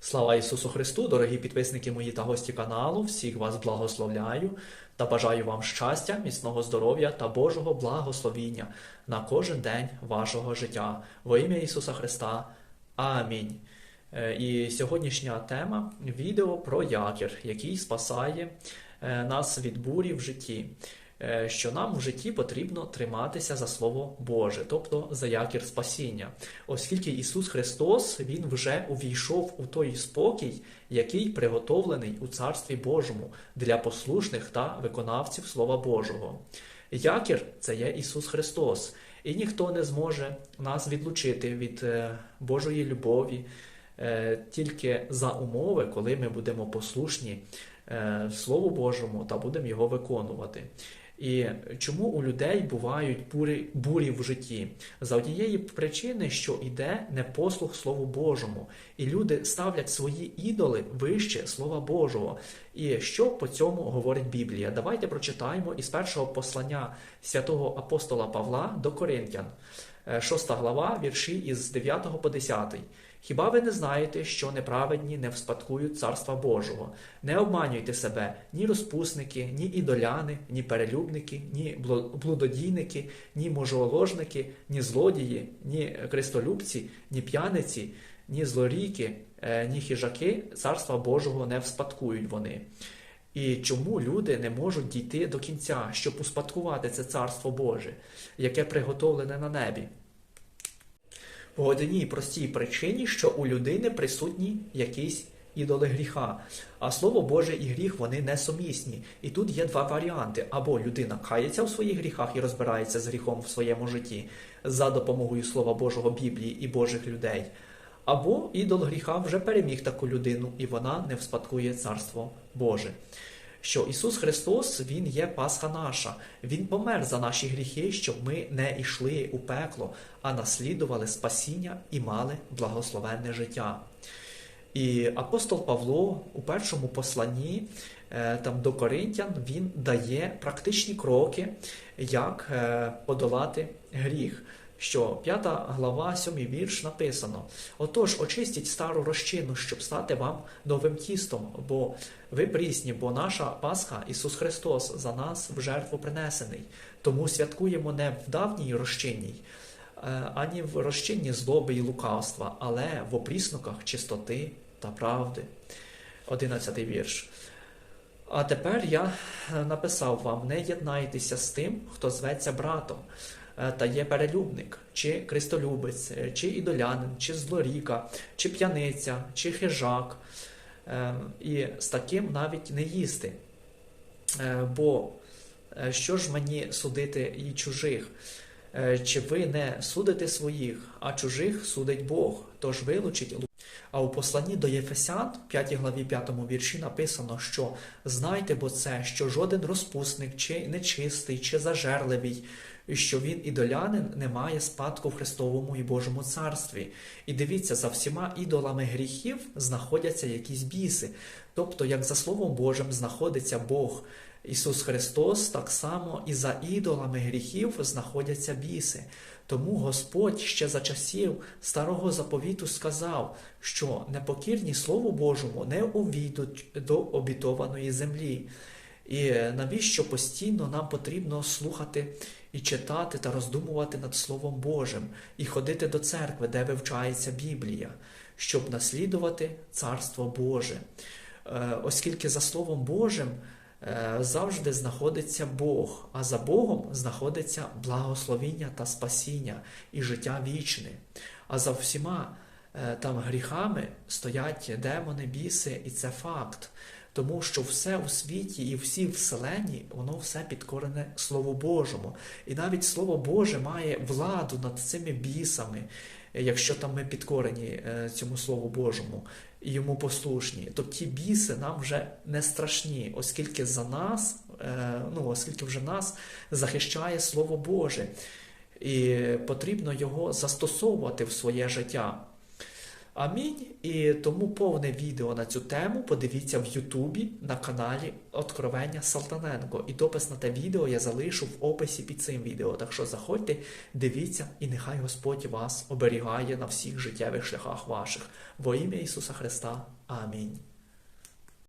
Слава Ісусу Христу, дорогі підписники мої та гості каналу, всіх вас благословляю та бажаю вам щастя, міцного здоров'я та Божого благословіння на кожен день вашого життя. Во ім'я Ісуса Христа. Амінь. Е, І сьогоднішня тема відео про якір, який спасає е, нас від бурі в житті. Е, Що нам в житті потрібно триматися за Слово Боже, тобто за якір спасіння, оскільки Ісус Христос Він вже увійшов у той спокій, який приготовлений у Царстві Божому для послушних та виконавців Слова Божого. Якір це є Ісус Христос, і ніхто не зможе нас відлучити від е, Божої любові е, тільки за умови, коли ми будемо послушні Слову Божому та будемо його виконувати. І чому у людей бувають бурі, бурі в житті? За однієї причини, що йде непослух Слову Божому, і люди ставлять свої ідоли вище Слова Божого. І що по цьому говорить Біблія? Давайте прочитаємо із першого послання святого апостола Павла до Коринтян, 6 глава, вірші із 9 по 10. Хіба ви не знаєте, що неправедні не вспадкують Царства Божого? Не обманюйте себе ні розпусники, ні ідоляни, ні перелюбники, ні блудодійники, ні можоложники, ні злодії, ні кристолюбці, ні п'яниці, ні злоріки, е, ні хижаки Царства Божого не вспадкують вони. І чому люди не можуть дійти до кінця, щоб успадкувати це Царство Боже, яке приготовлене на небі? По одній простій причині, що у людини присутні якісь ідоли гріха, а слово Боже і гріх вони несумісні. І тут є два варіанти: або людина кається в своїх гріхах і розбирається з гріхом в своєму житті за допомогою Слова Божого Біблії і Божих людей, або ідол гріха вже переміг таку людину, і вона не вспадкує Царство Боже що Ісус Христос, Він є Пасха наша, Він помер за наші гріхи, щоб ми не йшли у пекло, а наслідували спасіння і мали благословенне життя. І апостол Павло у першому посланні там, до Коринтян він дає практичні кроки, як подолати гріх що п'ята глава, сьомий вірш написано: Отож, очистіть стару розчину, щоб стати вам новим тістом, бо ви прісні, бо наша Пасха, Ісус Христос, за нас в жертву принесений. Тому святкуємо не в давній розчинній, е, ані в розчинні злоби і лукавства, але в опріснуках чистоти та правди. Одинадцятий вірш. А тепер я написав вам: не єднайтеся з тим, хто зветься братом. Е, та є перелюбник, чи кристолюбець, е, чи ідолянин, чи злоріка, чи п'яниця, чи хижак. Е, і з таким навіть не їсти. Бо що ж мені судити і чужих? Чи ви не судите своїх, а чужих судить Бог, тож вилучить а у посланні до Єфесян, 5 главі 5 вірші, написано, що знайте, бо це, що жоден розпусник, чи нечистий, чи зажерливий, що він ідолянин не має спадку в Христовому і Божому царстві. І дивіться, за всіма ідолами гріхів знаходяться якісь біси. Тобто, як за Словом Божим знаходиться Бог. Ісус Христос, так само і за ідолами гріхів знаходяться біси. Тому Господь ще за часів старого заповіту сказав, що непокірні Слову Божому не увійдуть до обітованої землі. І навіщо постійно нам потрібно слухати і читати та роздумувати над Словом Божим, і ходити до церкви, де вивчається Біблія, щоб наслідувати Царство Боже. Е, оскільки за Словом Божим. Е, завжди знаходиться Бог, а за Богом знаходиться благословіння та спасіння і життя вічне. А за всіма е, там гріхами стоять демони, біси, і це факт. Тому що все у світі і всі вселенні, воно все підкорене Слову Божому. І навіть Слово Боже має владу над цими бісами, якщо там ми підкорені е, цьому Слову Божому і йому послушні, то ті біси нам вже не страшні, оскільки за нас, е, ну оскільки вже нас захищає Слово Боже, і потрібно його застосовувати в своє життя. Амінь. І тому повне відео на цю тему подивіться в Ютубі на каналі Откровення Салтаненко. І допис на те відео я залишу в описі під цим відео. Так що заходьте, дивіться, і нехай Господь вас оберігає на всіх життєвих шляхах ваших. Во ім'я Ісуса Христа. Амінь.